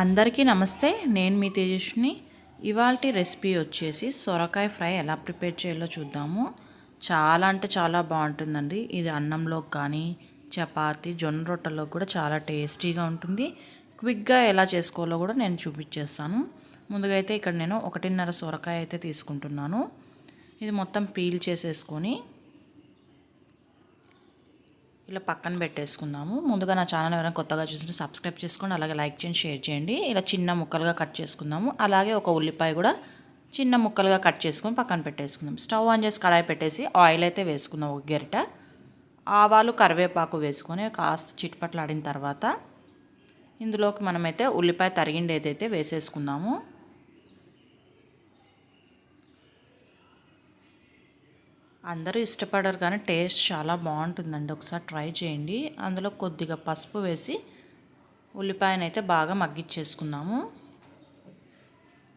అందరికీ నమస్తే. నేను మీ తేజస్ని ఇవాళ రెసిపీ వచ్చేసి సొరకాయ ఫ్రై ఎలా ప్రిపేర్ చేయాలో చూద్దాము. చాలా అంటే చాలా బాగుంటుందండి. ఇది అన్నంలో కానీ చపాతి జొన్న రొట్టెలో కూడా చాలా టేస్టీగా ఉంటుంది. క్విక్గా ఎలా చేసుకోవాలో కూడా నేను చూపించేస్తాను. ముందుగా అయితే ఇక్కడ నేను ఒకటిన్నర సొరకాయ అయితే తీసుకుంటున్నాను. ఇది మొత్తం పీల్ చేసేసుకొని ఇలా పక్కన పెట్టేసుకుందాము. ముందుగా నా ఛానల్ ఎవరైనా కొత్తగా చూసినా సబ్స్క్రైబ్ చేసుకోండి. అలాగే లైక్ చేయండి షేర్ చేయండి. ఇలా చిన్న ముక్కలుగా కట్ చేసుకుందాము. అలాగే ఒక ఉల్లిపాయ కూడా చిన్న ముక్కలుగా కట్ చేసుకొని పక్కన పెట్టేసుకుందాం. స్టవ్ ఆన్ చేసి కడాయి పెట్టేసి ఆయిల్ అయితే వేసుకుందాం ఒక గెరిట. ఆవాలు కరివేపాకు వేసుకొని కాస్త చిట్పట్లు ఆడిన తర్వాత ఇందులోకి మనమైతే ఉల్లిపాయ తరిగిండి ఏదైతే వేసేసుకుందాము. అందరూ ఇష్టపడరు కానీ టేస్ట్ చాలా బాగుంటుందండి. ఒకసారి ట్రై చేయండి. అందులో కొద్దిగా పసుపు వేసి ఉల్లిపాయనైతే బాగా మగ్గిచ్చేసుకుందాము.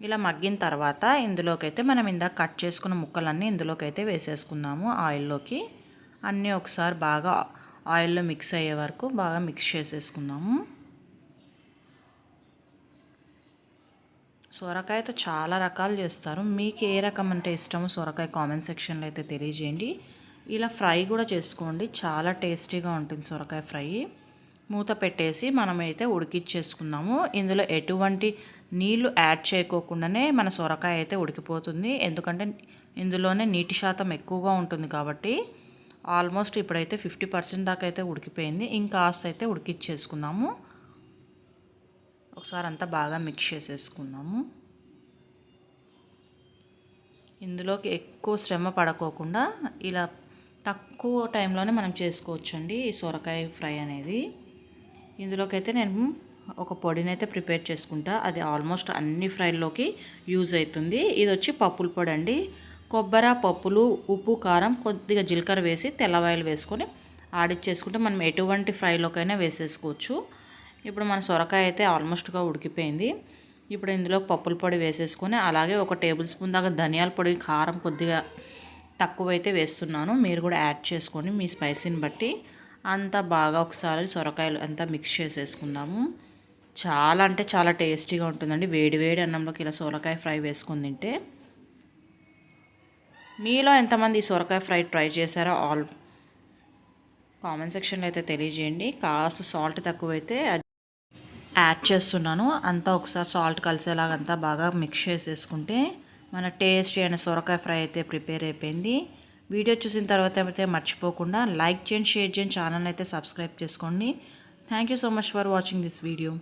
ఇలా మగ్గిన తర్వాత ఇందులోకైతే మనం ఇందాక కట్ చేసుకున్న ముక్కలన్నీ ఇందులోకైతే వేసేసుకుందాము ఆయిల్లోకి. అన్నీ ఒకసారి బాగా ఆయిల్లో మిక్స్ అయ్యే వరకు బాగా మిక్స్ చేసేసుకుందాము. సొరకాయతో చాలా రకాలు చేస్తారు. మీకు ఏ రకం అంటే ఇష్టమో సొరకాయ కామెంట్ సెక్షన్లో అయితే తెలియజేయండి. ఇలా ఫ్రై కూడా చేసుకోండి. చాలా టేస్టీగా ఉంటుంది సొరకాయ ఫ్రై. మూత పెట్టేసి మనమైతే ఉడికిచ్చేసుకుందాము. ఇందులో ఎటువంటి నీళ్ళు యాడ్ చేయకోకుండానే మన సొరకాయ అయితే ఉడికిపోతుంది. ఎందుకంటే ఇందులోనే నీటి శాతం ఎక్కువగా ఉంటుంది కాబట్టి ఆల్మోస్ట్ ఇప్పుడైతే ఫిఫ్టీ పర్సెంట్ దాకా అయితే ఉడికిపోయింది. ఇంకాస్త అయితే ఉడికిచ్చేసుకుందాము. ఒకసారి అంతా బాగా మిక్స్ చేసేసుకుందాము. ఇందులోకి ఎక్కువ శ్రమ పడకోకుండా ఇలా తక్కువ టైంలోనే మనం చేసుకోవచ్చండి ఈ సొరకాయ ఫ్రై అనేది. ఇందులోకి అయితే నేను ఒక పొడిని అయితే ప్రిపేర్ చేసుకుంటా. అది ఆల్మోస్ట్ అన్ని ఫ్రైల్లోకి యూజ్ అవుతుంది. ఇది వచ్చి పప్పుల పొడి అండి. కొబ్బరి పప్పులు ఉప్పు కారం కొద్దిగా జీలకర్ర వేసి తెల్లవాయలు వేసుకొని ఆడిచ్చేసుకుంటే మనం ఎటువంటి ఫ్రైలోకైనా వేసేసుకోవచ్చు. ఇప్పుడు మన సొరకాయ అయితే ఆల్మోస్ట్గా ఉడికిపోయింది. ఇప్పుడు ఇందులో పప్పుల పొడి వేసేసుకొని అలాగే ఒక టేబుల్ స్పూన్ దాకా ధనియాల పొడి కారం కొద్దిగా తక్కువైతే వేస్తున్నాను. మీరు కూడా యాడ్ చేసుకొని మీ స్పైసీని బట్టి అంతా బాగా ఒకసారి సొరకాయలు అంతా మిక్స్ చేసేసుకుందాము. చాలా అంటే చాలా టేస్టీగా ఉంటుందండి. వేడి వేడి అన్నంలోకి ఇలా సొరకాయ ఫ్రై వేసుకొని తింటే మీలో ఎంతమంది ఈ సొరకాయ ఫ్రై ట్రై చేశారో ఆల్ కామెంట్ సెక్షన్లో అయితే తెలియజేయండి. కాస్త సాల్ట్ తక్కువైతే యాడ్ చేస్తున్నాను. అంతా ఒకసారి సాల్ట్ కలిసేలాగా అంతా బాగా మిక్స్ చేసేసుకుంటే మన టేస్ట్ అయిన సొరకాయ ఫ్రై అయితే ప్రిపేర్ అయిపోయింది. వీడియో చూసిన తర్వాత అయితే మర్చిపోకుండా లైక్ చేయండి షేర్ చేయండి ఛానల్ అయితే సబ్స్క్రైబ్ చేసుకోండి. Thank you so much for watching this video